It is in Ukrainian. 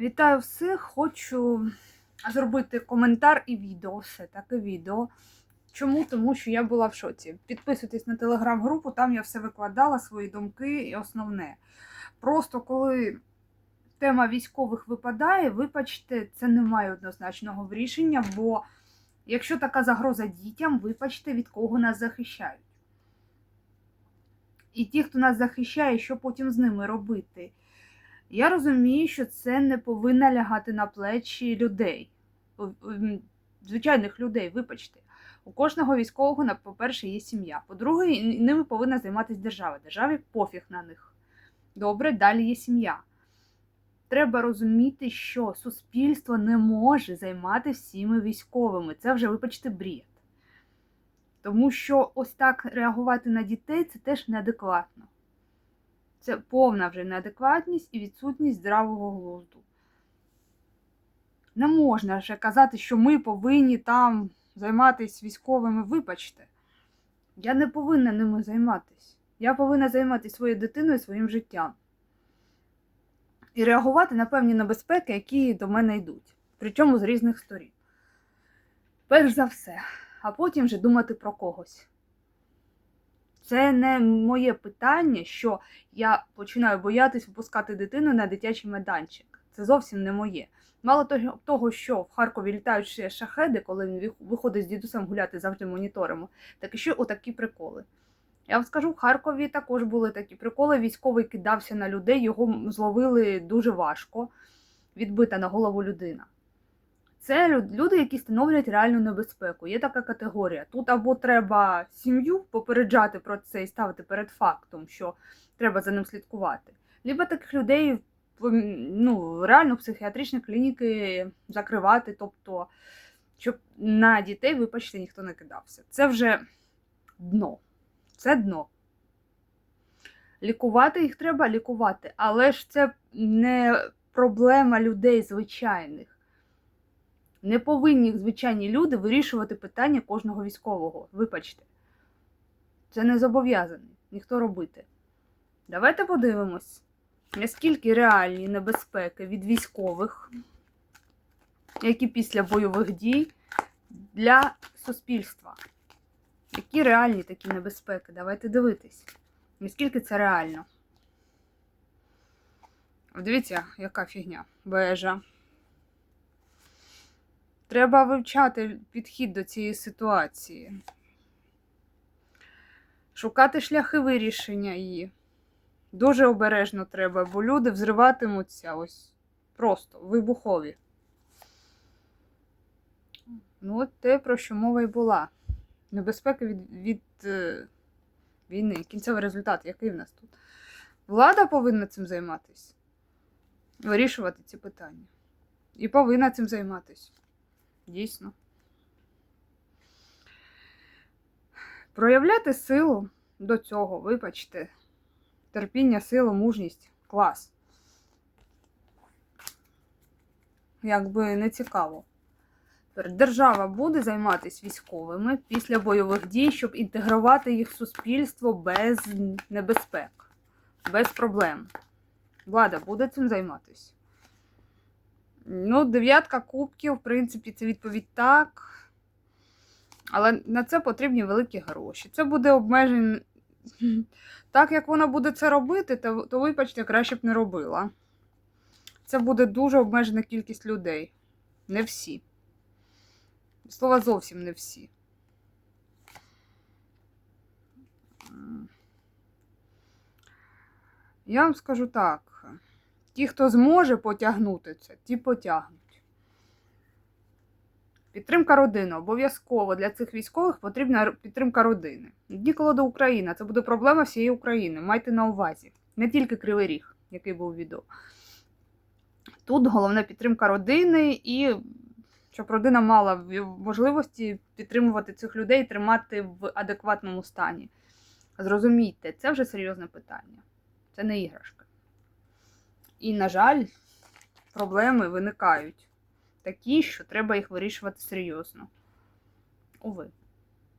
Вітаю всіх! Хочу зробити коментар і відео, все таке відео. Чому? Тому що я була в шоці. Підписуйтесь на телеграм-групу, там я все викладала, свої думки і основне. Просто коли тема військових випадає, вибачте, це не має однозначного рішення, бо якщо така загроза дітям, вибачте, від кого нас захищають. І ті, хто нас захищає, що потім з ними робити? Я розумію, що це не повинно лягати на плечі людей, звичайних людей, вибачте. У кожного військового, по-перше, є сім'я. По-друге, ними повинна займатися держава. Державі пофіг на них. Добре, далі є сім'я. Треба розуміти, що суспільство не може займати всіми військовими. Це вже, вибачте, бред. Тому що ось так реагувати на дітей це теж неадекватно. Це повна вже неадекватність і відсутність здравого глузду. Не можна вже казати, що ми повинні там займатися військовими. Вибачте, я не повинна ними займатися. Я повинна займатися своєю дитиною, своїм життям. І реагувати на певні небезпеки, які до мене йдуть. Причому з різних сторін. Перш за все, а потім вже думати про когось. Це не моє питання, що я починаю боятись випускати дитину на дитячий майданчик. Це зовсім не моє. Мало того- що в Харкові літають ще шахеди, коли він виходить з дідусем гуляти, завжди моніторимо, так і ще отакі приколи. Я вам скажу, в Харкові також були такі приколи. Військовий кидався на людей, його зловили дуже важко, відбита на голову людина. Це люди, які становлять реальну небезпеку. Є така категорія. Тут або треба сім'ю попереджати про це і ставити перед фактом, що треба за ним слідкувати. Либо таких людей ну, реально психіатричні клініки закривати, тобто, щоб на дітей, вибачте, ніхто не кидався. Це вже дно. Це дно. Лікувати їх треба лікувати, але ж це не проблема людей звичайних. Не повинні звичайні люди вирішувати питання кожного військового. Вибачте. Це не зобов'язаний ніхто робити. Давайте подивимось, наскільки реальні небезпеки від військових, які після бойових дій для суспільства. Які реальні такі небезпеки? Давайте дивитись. Наскільки це реально. Дивіться, яка фігня. Бежа. Треба вивчати підхід до цієї ситуації. Шукати шляхи вирішення її. Дуже обережно треба, бо люди взриватимуться ось просто вибухові. Ну, от те, про що мова й була. Небезпека від, від е, війни. Кінцевий результат, який в нас тут? Влада повинна цим займатися, вирішувати ці питання. І повинна цим займатися. Дійсно. Проявляти силу до цього, вибачте, терпіння, силу, мужність клас. Якби не цікаво. Держава буде займатися військовими після бойових дій, щоб інтегрувати їх в суспільство без небезпек, без проблем. Влада буде цим займатися. Ну, дев'ятка кубків, в принципі, це відповідь так. Але на це потрібні великі гроші. Це буде обмежень. Так як вона буде це робити, то, то вибачте, краще б не робила. Це буде дуже обмежена кількість людей. Не всі. Слова зовсім не всі. Я вам скажу так: ті, хто зможе потягнути це, ті потягнуть. Підтримка родини. Обов'язково для цих військових потрібна підтримка родини. Ніколи Україна. Це буде проблема всієї України. Майте на увазі. Не тільки Кривий Ріг, який був відео. Тут головна підтримка родини і щоб родина мала можливості підтримувати цих людей, тримати в адекватному стані. Зрозумійте, це вже серйозне питання. Це не іграшка. І, на жаль, проблеми виникають такі, що треба їх вирішувати серйозно. Уви.